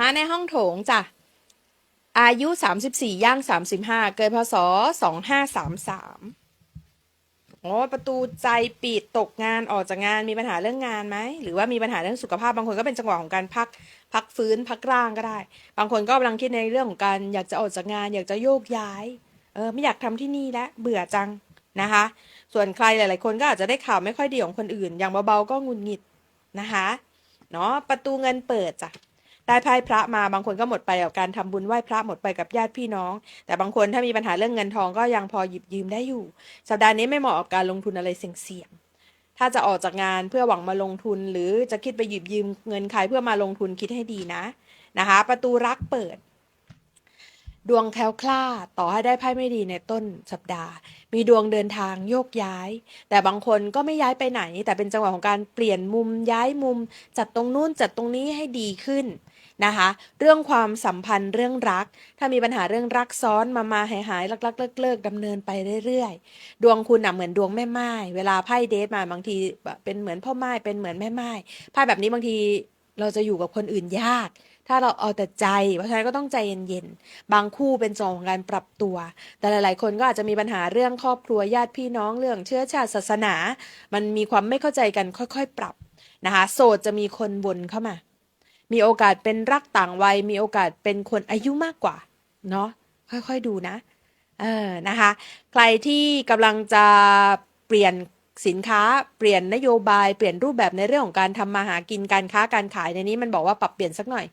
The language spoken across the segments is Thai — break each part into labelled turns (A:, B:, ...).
A: มาในห้องโถงจ้ะ อายุ 34 ย่าง 35 เกิดพศ 2533 โอ้ประตูใจปิดตกงานออกจากงานมีปัญหาเรื่องงานไหม หรือว่ามีปัญหาเรื่องสุขภาพบางคนก็เป็นจังหวะของการพักพักฟื้นพักร่างก็ได้ บางคนก็กำลังคิดในเรื่องของการอยากจะออกจากงาน อยากจะโยกย้าย เออไม่อยากทำที่นี่แล้วเบื่อจังนะคะ ส่วนใครหลาย ๆ คนก็อาจจะได้ข่าวไม่ค่อยดีของคนอื่น อย่างเบา ๆ ก็งุดหงิดนะคะ เนาะประตูเงินเปิดจ้ะ ได้ไพ่พระมาบางคนก็หมดไปกับการทำบุญไหว้พระหมดไปกับญาติพี่น้อง แต่บางคนถ้ามีปัญหาเรื่องเงินทองก็ยังพอหยิบยืมได้อยู่ สัปดาห์นี้ไม่เหมาะกับการลงทุนอะไรเสี่ยงๆถ้าจะออกจากงานเพื่อหวังมาลงทุน หรือจะคิดไปหยิบยืมเงินใครเพื่อมาลงทุนคิดให้ดีนะนะคะ ประตูรักเปิด ดวงแคล้วคลาดต่อให้ได้ไพ่ไม่ดีในต้นสัปดาห์ มีดวงเดินทางโยกย้าย แต่บางคนก็ไม่ย้ายไปไหน แต่เป็นจังหวะของการเปลี่ยนมุมย้ายมุม จัดตรงนู้นจัดตรงนี้ให้ดีขึ้นนะคะ เรื่องความสัมพันธ์เรื่องรัก ถ้ามีปัญหาเรื่องรักซ้อนมามาหายหายลักลักเลิกเลิกดำเนินไปเรื่อยๆ ดวงคุณอะเหมือนดวงแม่ไม้เวลาไพ่เดทมาบางทีเป็นเหมือนพ่อไม้เป็นเหมือนแม่ไม้ไพ่แบบนี้บางทีเราจะอยู่กับคนอื่นยากถ้าเราเอาแต่ใจ เพราะฉะนั้นก็ต้องใจเย็นๆ บางคู่เป็นจองของการปรับตัว แต่หลาย ๆ คนก็อาจจะมีปัญหาเรื่องครอบครัวญาติพี่น้องเรื่องเชื้อชาติศาสนา มันมีความไม่เข้าใจกันค่อยๆ ปรับนะคะโสดจะมีคนวนเข้ามา มีโอกาสเป็นรักต่างวัย มีโอกาสเป็นคนอายุมากกว่าเนาะค่อยๆดูนะเออนะคะ ใครที่กำลังจะเปลี่ยน สินค้าเปลี่ยนนโยบายเปลี่ยนรูปแบบในเรื่องของการทำมาหากินการค้าการขายในนี้มันบอกว่าปรับเปลี่ยนสักหน่อย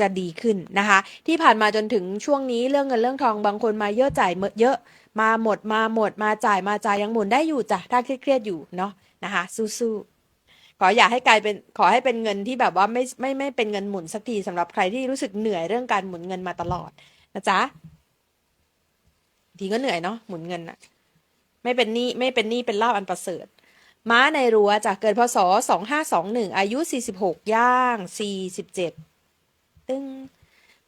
A: จะดีขึ้นนะคะ ที่ผ่านมาจนถึงช่วงนี้เรื่องเงินเรื่องทองบางคนมาเยอะจ่ายเยอะมาหมดมาหมดมาจ่ายมาจ่ายยังหมุนได้อยู่จ้ะถ้าเครียดๆอยู่เนาะนะคะ สู้ๆขออย่าให้กลายเป็นขอให้เป็นเงินที่แบบว่าไม่ไม่ไม่เป็นเงินหมุนสักทีสำหรับใครที่รู้สึกเหนื่อยเรื่องการหมุนเงินมาตลอดนะจ๊ะทีก็เหนื่อยเนาะหมุนเงินอะ ไม่เป็นหนี้ไม่เป็นหนี้เป็นลาบอันประเสริฐ ม้าในรั้วจะเกิดพศสองห้าสอายุสี่สิบหกย่างสี่สิบเจ็ดตึ้ง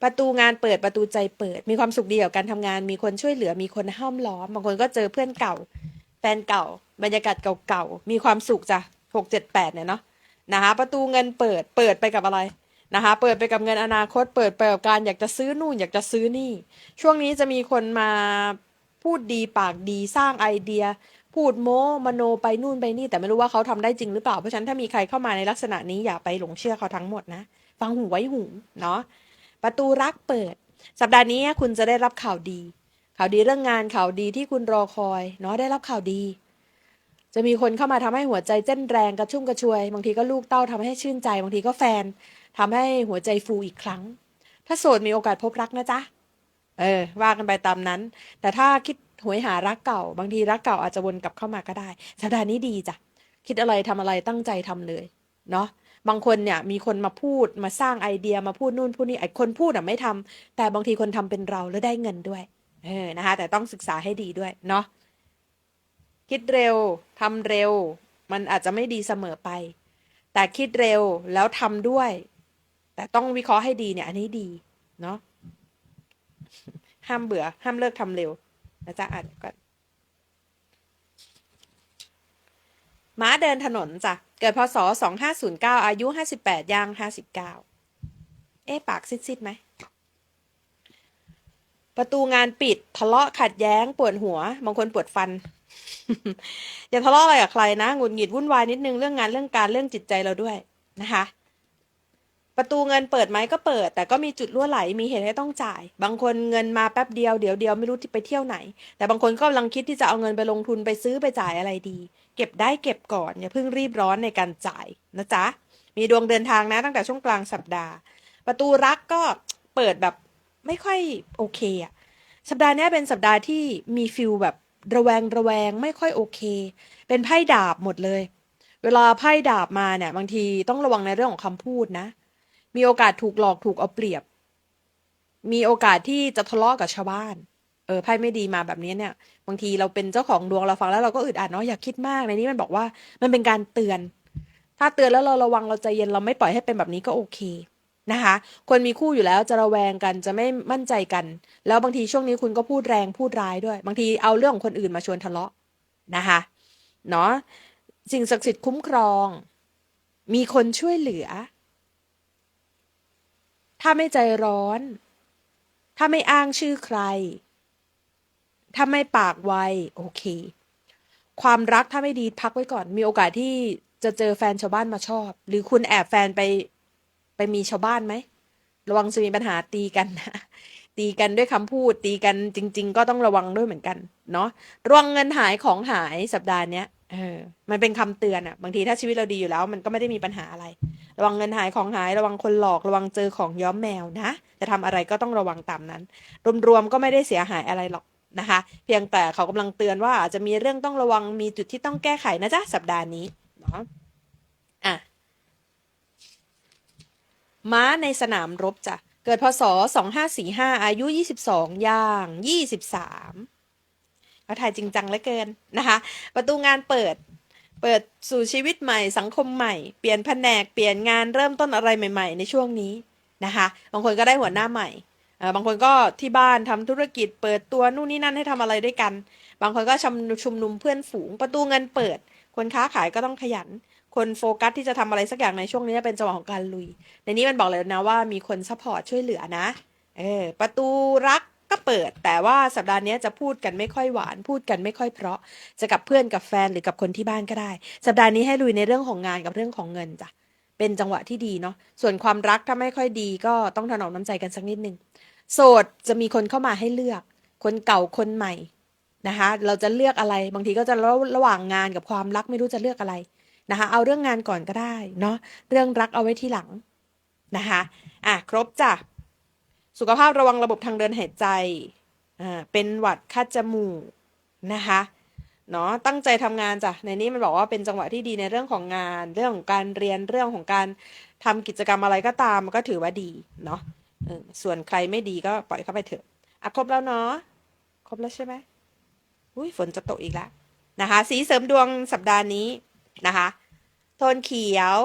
A: ประตูงานเปิดประตูใจเปิด มีความสุขดีกับการทำงาน มีคนช่วยเหลือมีคนห้อมล้อม บางคนก็เจอเพื่อนเก่า แฟนเก่า บรรยากาศเก่าๆ มีความสุขจ้ะหกเจ็ดแปดเนี่ยเนาะนะคะประตูเงินเปิดเปิดไปกับอะไรนะคะเปิดไปกับเงินอนาคต เปิดไปกับการอยากจะซื้อนู่นอยากจะซื้อนี่ ช่วงนี้จะมีคนมา พูดดีปากดีสร้างไอเดีย พูดโม้มโนไปนู่นไปนี่ แต่ไม่รู้ว่าเขาทำได้จริงหรือเปล่า เพราะฉะนั้นถ้ามีใครเข้ามาในลักษณะนี้อย่าไปหลงเชื่อเขาทั้งหมดนะ ฟังหูไว้หูเนาะประตูรักเปิด สัปดาห์นี้คุณจะได้รับข่าวดี ข่าวดีเรื่องงานข่าวดีที่คุณรอคอยเนาะได้รับข่าวดี จะมีคนเข้ามาทำให้หัวใจเต้นแรงกระชุ่มกระชวย บางทีก็ลูกเต้าทำให้ชื่นใจ บางทีก็แฟนทำให้หัวใจฟูอีกครั้ง ถ้าโสดมีโอกาสพบรักนะจ๊ะ เออ ว่ากันไปตามนั้น แต่ถ้าคิดหวยหารักเก่า บางทีรักเก่าอาจจะวนกลับเข้ามาก็ได้ สัปดาห์นี้ดีจ้ะ คิดอะไรทำอะไรตั้งใจทำเลย เนาะบางคนเนี่ยมีคนมาพูดมาสร้างไอเดียมาพูดนู่นพูดนี่ไอคนพูดอะไม่ทำแต่บางทีคนทำเป็นเราแล้วได้เงินด้วย เออนะคะ แต่ต้องศึกษาให้ดีด้วยเนาะคิดเร็วทำเร็ว มันอาจจะไม่ดีเสมอไป แต่คิดเร็วแล้วทำด้วย แต่ต้องวิเคราะห์ให้ดีเนี่ย อันนี้ดีเนาะ ห้ามเบื่อ ห้ามเลิกทำเร็วนะจ๊ะอ่านก่อนม้าเดินถนนจ้ะ เกิดพศ2509อายุ58ย่าง59เก้าเอ๊ะปากซิดๆไหม ประตูงานปิดทะเลาะขัดแย้งปวดหัวบางคนปวดฟัน อย่าทะเลาะอะไรกับใครนะหงุดหงิดวุ่นวายนิดนึงเรื่องงานเรื่องการเรื่องจิตใจเราด้วยนะคะ ประตูเงินเปิดไหมก็เปิด แต่ก็มีจุดรั่วไหลมีเหตุให้ต้องจ่าย บางคนเงินมาแป๊บเดียวเดี๋ยวเดียวไม่รู้ที่ไปเที่ยวไหน แต่บางคนก็กำลังคิดที่จะเอาเงินไปลงทุนไปซื้อไปจ่ายอะไรดี เก็บได้เก็บก่อนอย่าเพิ่งรีบร้อนในการจ่ายนะจ๊ะมีดวงเดินทางนะตั้งแต่ช่วงกลางสัปดาห์ ประตูรักก็เปิดแบบไม่ค่อยโอเคอะสัปดาห์นี้เป็นสัปดาห์ที่มีฟิลแบบระแวงระแวงไม่ค่อยโอเค เป็นไพ่ดาบหมดเลย เวลาไพ่ดาบมาเนี่ยบางทีต้องระวังในเรื่องของคำพูดนะ มีโอกาสถูกหลอกถูกเอาเปรียบ มีโอกาสที่จะทะเลาะกับชาวบ้าน เออไพ่ไม่ดีมาแบบนี้เนี่ย บางทีเราเป็นเจ้าของดวงเราฟังแล้วเราก็อึดอัดเนาะอย่าคิดมากในนี้มันบอกว่า มันเป็นการเตือน ถ้าเตือนแล้วเราระวังเราใจเย็นเราไม่ปล่อยให้เป็นแบบนี้ก็โอเคนะคะ คนมีคู่อยู่แล้วจะระแวงกันจะไม่มั่นใจกัน แล้วบางทีช่วงนี้คุณก็พูดแรงพูดร้ายด้วย บางทีเอาเรื่องของคนอื่นมาชวนทะเลาะนะคะเนาะสิ่งศักดิ์สิทธิ์คุ้มครอง มีคนช่วยเหลือ ถ้าไม่ใจร้อน ถ้าไม่อ้างชื่อใคร ถ้าไม่ปากไว โอเค ความรักถ้าไม่ดีพักไว้ก่อน มีโอกาสที่จะเจอแฟนชาวบ้านมาชอบ หรือคุณแอบแฟนไปไปมีชาวบ้านไหม ระวังจะมีปัญหาตีกันนะ ตีกันด้วยคำพูด ตีกันจริง ๆ ก็ต้องระวังด้วยเหมือนกัน เนาะระวังเงินหายของหายสัปดาห์เนี้ย เออ มันเป็นคำเตือนอะบางทีถ้าชีวิตเราดีอยู่แล้ว มันก็ไม่ได้มีปัญหาอะไร ระวังเงินหายของหายระวังคนหลอกระวังเจอของย้อมแมวนะจะทำอะไรก็ต้องระวังตามนั้น รวมๆก็ไม่ได้เสียหายอะไรหรอกนะคะ เพียงแต่เขากำลังเตือนว่าอาจจะมีเรื่องต้องระวังมีจุดที่ต้องแก้ไขนะจ๊ะสัปดาห์นี้เนาะอะม้าในสนามรบจ้ะเกิดพศ 2545 อายุ 22 ย่าง 23ก็ถ่ายจริงจังเหลือเกินนะคะ ประตูงานเปิด เปิดสู่ชีวิตใหม่สังคมใหม่ เปลี่ยนแผนกเปลี่ยนงานเริ่มต้นอะไรใหม่ ๆ ในช่วงนี้นะคะ บางคนก็ได้หัวหน้าใหม่บางคนก็ที่บ้านทำธุรกิจเปิดตัวนู่นนี่นั่นให้ทำอะไรด้วยกัน บางคนก็ชุมชุมนุมเพื่อนฝูงประตูเงินเปิด คนค้าขายก็ต้องขยัน คนโฟกัสที่จะทำอะไรสักอย่างในช่วงนี้เป็นจังหวะของการลุย ในนี้มันบอกเลยนะว่ามีคนซัพพอร์ตช่วยเหลือนะเออประตูรัก ก็เปิด แต่ว่าสัปดาห์นี้จะพูดกันไม่ค่อยหวาน พูดกันไม่ค่อยเพราะ จะกับเพื่อนกับแฟนหรือกับคนที่บ้านก็ได้ สัปดาห์นี้ให้ลุยในเรื่องของงานกับเรื่องของเงินจ้ะเป็นจังหวะที่ดีเนาะส่วนความรักถ้าไม่ค่อยดีก็ต้องถนอมน้ำใจกันสักนิดนึงโสดจะมีคนเข้ามาให้เลือก คนเก่าคนใหม่นะคะ เราจะเลือกอะไรบางทีก็จะระระหว่างงานกับความรักไม่รู้จะเลือกอะไรนะคะ เอาเรื่องงานก่อนก็ได้เนาะเรื่องรักเอาไว้ที่หลังนะคะอะครบจ้ะ สุขภาพระวังระบบทางเดินหายใจอ่าเป็นหวัดคัดจมูกนะคะเนาะตั้งใจทำงานจ้ะในนี้มันบอกว่าเป็นจังหวะที่ดีในเรื่องของงาน เรื่องของการเรียนเรื่องของการทำกิจกรรมอะไรก็ตามมันก็ถือว่าดีเนาะส่วนใครไม่ดีก็ปล่อยเข้าไปเถอะอะครบแล้วเนาะครบแล้วใช่ไหมอุ้ยฝนจะตกอีกแล้วนะคะ สีเสริมดวงสัปดาห์นี้นะคะ โทนเขียว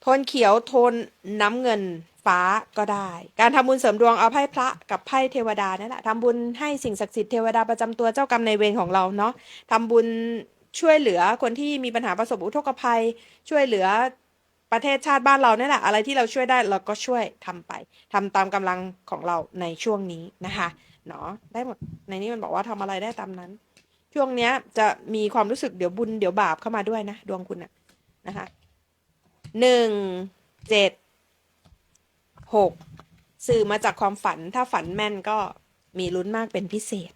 A: โทนเขียวโทนน้ำเงิน ฟ้าก็ได้ การทำบุญเสริมดวงเอาไพ่พระกับไพ่เทวดานั่นแหละทำบุญให้สิ่งศักดิ์สิทธิ์เทวดาประจำตัวเจ้ากรรมในเวรของเราเนาะทำบุญช่วยเหลือคนที่มีปัญหาประสบอุทกภัย ช่วยเหลือประเทศชาติบ้านเราเนี่ยแหละอะไรที่เราช่วยได้เราก็ช่วยทำไปทำตามกำลังของเราในช่วงนี้นะคะเนาะได้หมดในนี้มันบอกว่าทำอะไรได้ตามนั้น ช่วงเนี้ยจะมีความรู้สึกเดี๋ยวบุญเดี๋ยวบาปเข้ามาด้วยนะ ดวงคุณอะนะคะหนึ่งเจ็ด หกสื่อมาจากความฝัน ถ้าฝันแม่นก็มีลุ้นมากเป็นพิเศษ